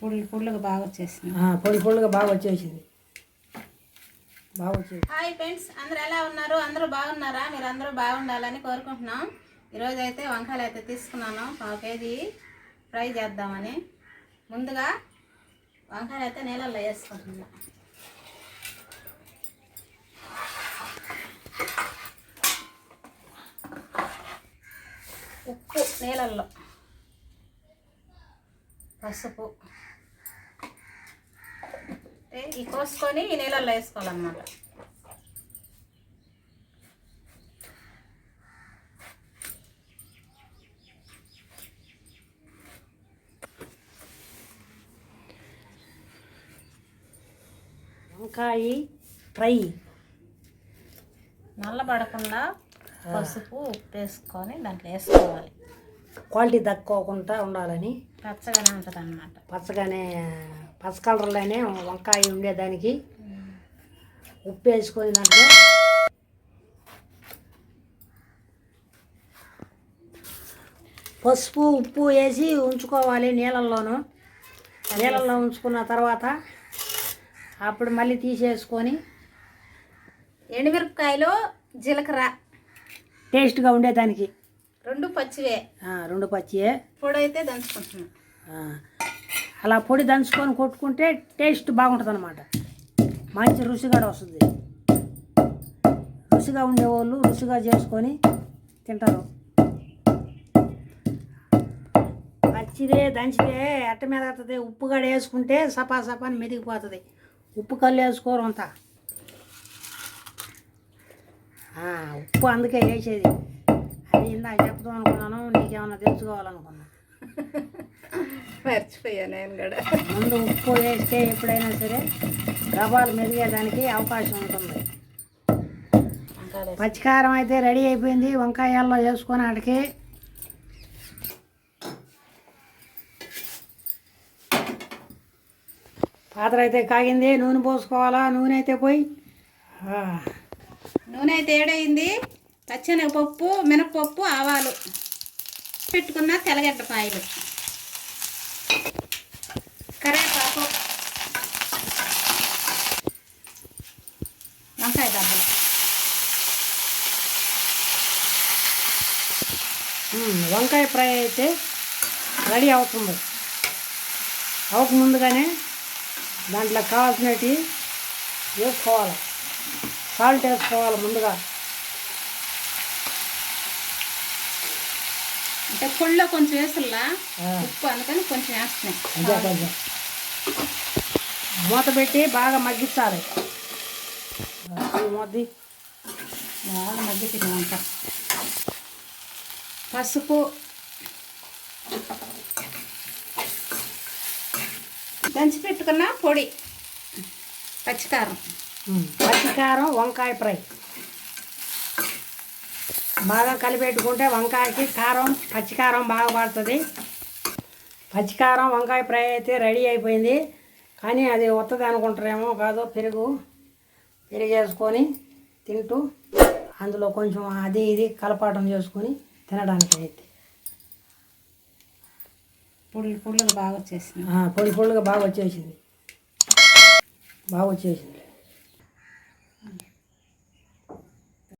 పుల్లు పుల్లుగా బాగా వచ్చేసింది ఆ, పొడి పొడిగా బాగా వచ్చేసింది. బాగా వచ్చేసింది. హాయ్ ఫ్రెండ్స్ అందరూ ఎలా ఉన్నారు? అందరూ బాగున్నారా? మీరు అందరూ బాగుండాలని కోరుకుంటున్నాం. ఈరోజు అయితే వంకాయలు అయితే తీసుకున్నాను పావు కేజీ ఫ్రై చేద్దామని. ముందుగా వంకాయలు అయితే నీళ్ళల్లో వేసుకుంటున్నా. ఉప్పు నీళ్ళల్లో పసుపు. ఈ కోసుకొని ఈ నీళ్ళల్లో వేసుకోవాలన్నమాట. వంకాయ ఫ్రై. నల్లబడకుండా పసుపు ఉప్పు వేసుకొని దాంట్లో వేసుకోవాలి. క్వాలిటీ తక్కువకుండా ఉండాలని పచ్చగానే ఉంటుంది అనమాట పచ్చగానే పచ్చ కలర్లోనే వంకాయ ఉండేదానికి. ఉప్పు వేసుకొని దాంట్లో పసుపు ఉప్పు వేసి ఉంచుకోవాలి నీళ్ళల్లోనూ. నీళ్ళల్లో ఉంచుకున్న తర్వాత అప్పుడు మళ్ళీ తీసేసుకొని ఎండుమిరపకాయలు జీలకర్ర. టేస్ట్గా ఉండేదానికి. రెండు పచ్చివే. రెండు పచ్చియే. పొడి అయితే దంచుకుంటున్నాం అలా పొడి దంచుకొని కొట్టుకుంటే టేస్ట్ బాగుంటుంది అనమాట మంచి రుచిగా వస్తుంది. రుచిగా ఉండేవాళ్ళు రుచిగా చేసుకొని తింటారు. పచ్చిదే దంచితే అట్ట మీద వస్తుంది ఉప్పు గడ వేసుకుంటే సపా సపాని మెదిగిపోతుంది. ఉప్పు కళ్ళు వేసుకోరు అంతా. ఉప్పు అందుకే వేసేది. అది ఇందాక చెప్తాం అనుకున్నాను నీకేమన్నా తెలుసుకోవాలనుకున్నా. మర్చిపోయా నేను కూడా. ముందు ఉప్పు వేస్తే ఎప్పుడైనా సరే రవ్వలు మెరిగేదానికి అవకాశం ఉంటుంది. పచ్చికారం అయితే రెడీ అయిపోయింది. వంకాయల్లో వేసుకొని ఆడికి పాత్ర అయితే కాగింది. నూనె పోసుకోవాలా? నూనె అయితే పోయి. నూనె అయితే ఏడైంది పచ్చెనగపప్పు మినపప్పు ఆవాలు పెట్టుకున్న తెల్లగడ్డపాయలు కరేపాకు వంకాయ దెబ్బలు. వంకాయ ఫ్రై అయితే రెడీ అవుతుంది. అవక ముందుగానే దాంట్లో కావాల్సినవి వేసుకోవాలి. సాల్ట్ వేసుకోవాలి ముందుగా. అంటే పుల్లో కొంచెం వేసుల్లా. ఉప్పు అందుకని కొంచెం వేస్తున్నాయి మూత పెట్టి బాగా మగ్గించాలి ఈ మొద్ది. బాగా మగ్గిపోయింది పసుపు. దంచి పెట్టుకున్న పొడి. పచ్చికారం. పచ్చికారం వంకాయ ఫ్రై. బాగా కలిపెట్టుకుంటే వంకాయకి కారం పచ్చికారం బాగా పడుతుంది. పచ్చికారం వంకాయ ఫ్రై అయితే రెడీ అయిపోయింది. కానీ అది వస్తుంది అనుకుంటారేమో కాదో పెరుగు పెరుగు వేసుకొని తింటూ అందులో కొంచెం అది ఇది కలపాటం చేసుకొని తినడానికి అయితే. పుల్లు పుల్లుగా బాగా వచ్చేసింది పొడి పొడిగా బాగా వచ్చేసింది. బాగా వచ్చేసింది.